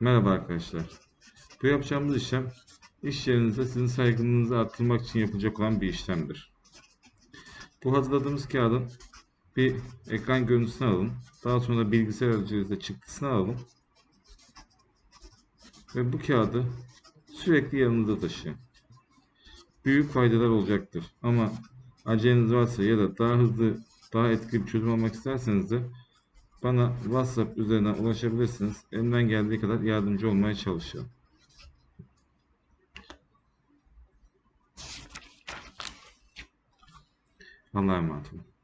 Merhaba arkadaşlar. Bu yapacağımız işlem iş yerinizde sizin saygınlığınızı arttırmak için yapılacak olan bir işlemdir. Bu hazırladığımız kağıdın bir ekran görüntüsünü alın. Daha sonra bilgisayar aracılığıyla çıktısını alın. Ve bu kağıdı sürekli yanınızda taşıyın. Büyük faydalar olacaktır. Ama aceleniz varsa ya da daha hızlı, daha etkili bir çözüm almak isterseniz de bana WhatsApp üzerinden ulaşabilirsiniz. Elimden geldiği kadar yardımcı olmaya çalışıyorum. Allah'a emanet olun.